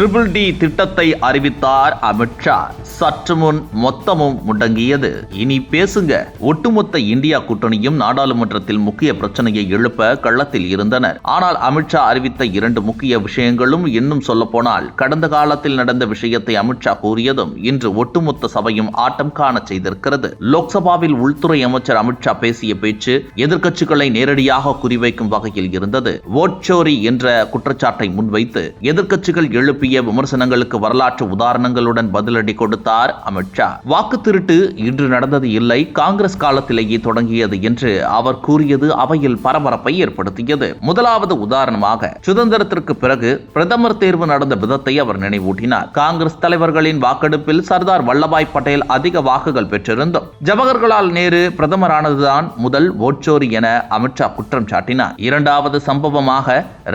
Triple D திட்டத்தை அறிவித்தார் அமித்ஷா சற்று முன் மொத்தமும் முடங்கியது. இனி பேசுங்க. ஒட்டுமொத்த இந்தியா கூட்டணியும் நாடாளுமன்றத்தில் முக்கிய பிரச்சனையை எழுப்ப களத்தில் இருந்தனர். ஆனால் அமித்ஷா அறிவித்த இரண்டு முக்கிய விஷயங்களும் இன்னும் சொல்லப்போனால் கடந்த காலத்தில் நடந்த விஷயத்தை அமித்ஷா கூறியதும் இன்று ஒட்டுமொத்த சபையும் ஆட்டம் காண செய்திருக்கிறது. லோக்சபாவில் உள்துறை அமைச்சர் அமித்ஷா பேசிய பேச்சு எதிர்க்கட்சிகளை நேரடியாக குறிவைக்கும் வகையில் இருந்தது. ஓட்சோரி என்ற குற்றச்சாட்டை முன்வைத்து எதிர்க்கட்சிகள் எழுப்பிய விமர்சனங்களுக்கு வரலாற்று உதாரணங்களுடன் பதிலடி கொடுத்த தெரிவித்தார் அமித்ஷா. வாக்கு திருட்டு இன்று நடந்தது இல்லை. காங்கிரஸ் காலத்திலேயே தொடங்கியது என்று அவர் கூறியது அவையில் பரபரப்பை ஏற்படுத்தியது. முதலாவது உதாரணமாக சுதந்திரத்திற்கு பிறகு பிரதமர் தேர்வு நடந்த விதத்தை அவர் நினைவூட்டினார். காங்கிரஸ் தலைவர்களின் வாக்கெடுப்பில் சர்தார் வல்லபாய் பட்டேல் அதிக வாக்குகள் பெற்றிருந்தோம். ஜவஹர்லால் நேரு பிரதமரானதுதான் முதல் ஓட்சோரி என அமித்ஷா குற்றம் சாட்டினார். இரண்டாவது சம்பவமாக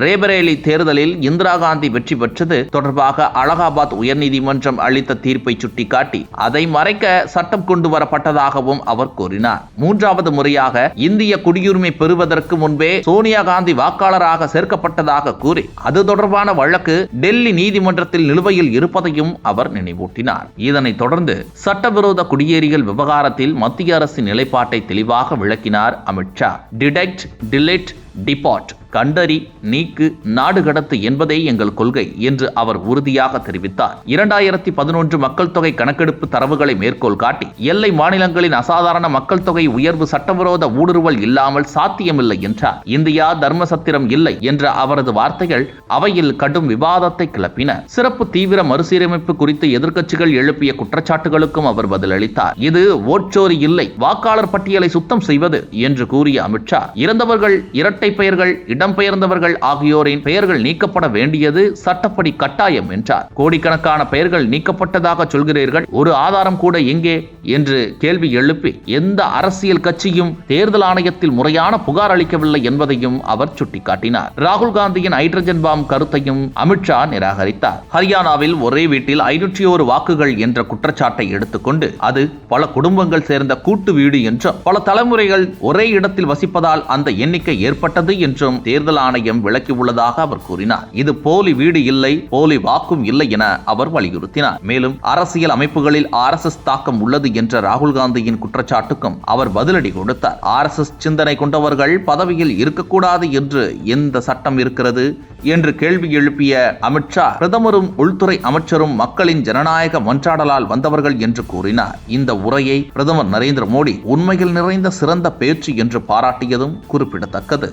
ரேபரேலி தேர்தலில் இந்திரா காந்தி வெற்றி பெற்றது தொடர்பாக அலகாபாத் உயர்நீதிமன்றம் அளித்த தீர்ப்பை சுட்டிக்காட்டி அதை மறைக்க சட்டம் கொண்டு வரப்பட்டதாகவும் அவர் கூறினார். மூன்றாவது முறையாக இந்திய குடியுரிமை பெறுவதற்கு முன்பே சோனியா காந்தி வாக்காளராக சேர்க்கப்பட்டதாக கூறி அது தொடர்பான வழக்கு டெல்லி நீதிமன்றத்தில் நிலுவையில் இருப்பதையும் அவர் நினைவூட்டினார். இதனைத் தொடர்ந்து சட்டவிரோத குடியேறிகள் விவகாரத்தில் மத்திய அரசின் நிலைப்பாட்டை தெளிவாக விளக்கினார் அமித்ஷா டிடெக்ட் டிலிட் டிபார்ட் கண்டறி நீக்கு நாடு கடத்து என்பதே எங்கள் கொள்கை என்று அவர் உறுதியாக தெரிவித்தார். இரண்டாயிரத்தி பதினொன்று மக்கள் தொகை கணக்கெடுப்பு தரவுகளை மேற்கோள் காட்டி எல்லை மாநிலங்களின் அசாதாரண மக்கள் தொகை உயர்வு சட்டவிரோத ஊடுருவல் இல்லாமல் சாத்தியமில்லை என்றார். இந்தியா தர்மசத்திரம் இல்லை என்ற அவரது வார்த்தைகள் அவையில் கடும் விவாதத்தை கிளப்பின. சிறப்பு தீவிர மறுசீரமைப்பு குறித்து எதிர்க்கட்சிகள் எழுப்பிய குற்றச்சாட்டுகளுக்கும் அவர் பதிலளித்தார். இது ஓட்சோரி இல்லை வாக்காளர் பட்டியலை சுத்தம் செய்வது என்று கூறிய அமித்ஷா இறந்தவர்கள் இரட்டை பெயர்கள் இடம்பெயர்ந்தவர்கள் ஆகியோரின் பெயர்கள் நீக்கப்பட வேண்டியது சட்டப்படி கட்டாயம் என்றார். கோடிக்கணக்கான பெயர்கள் நீக்கப்பட்டதாக சொல்கிறீர்கள். ஒரு ஆதாரம் கூட எங்கே? என்று கேள்வி எழுப்பி எந்த அரசியல் கட்சியும் தேர்தல் ஆணையத்தில் முறையான புகார் அளிக்கவில்லை என்பதையும் அவர் சுட்டிக்காட்டினார். ராகுல் காந்தியின் ஹைட்ரஜன் பாம் கருத்தையும் அமித்ஷா நிராகரித்தார். ஹரியானாவில் ஒரே வீட்டில் ஐநூற்றி ஒரு வாக்குகள் என்ற குற்றச்சாட்டை எடுத்துக்கொண்டு அது பல குடும்பங்கள் சேர்ந்த கூட்டு வீடு என்றும் பல தலைமுறைகள் ஒரே இடத்தில் வசிப்பதால் அந்த எண்ணிக்கை ஏற்பட்டது என்றும் தேர்தல் ஆணையம் விளக்கியுள்ளதாக அவர் கூறினார். இது போலி வீடு இல்லை போலி வாக்கும் இல்லை என அவர் வலியுறுத்தினார். மேலும் அரசியல் அமைப்புகளில் ஆர் தாக்கம் உள்ளது என்ற ராகுல் காந்தியின் குற்றச்சாட்டுக்கும் அவர் பதிலடி கொடுத்தார். ஆர் சிந்தனை கொண்டவர்கள் பதவியில் இருக்கக்கூடாது என்று எந்த சட்டம் இருக்கிறது என்று கேள்வி எழுப்பிய அமித்ஷா பிரதமரும் உள்துறை அமைச்சரும் மக்களின் ஜனநாயக மன்றாடலால் வந்தவர்கள் என்று கூறினார். இந்த உரையை பிரதமர் நரேந்திர மோடி உண்மையில் நிறைந்த சிறந்த பேச்சு என்று பாராட்டியதும் குறிப்பிடத்தக்கது.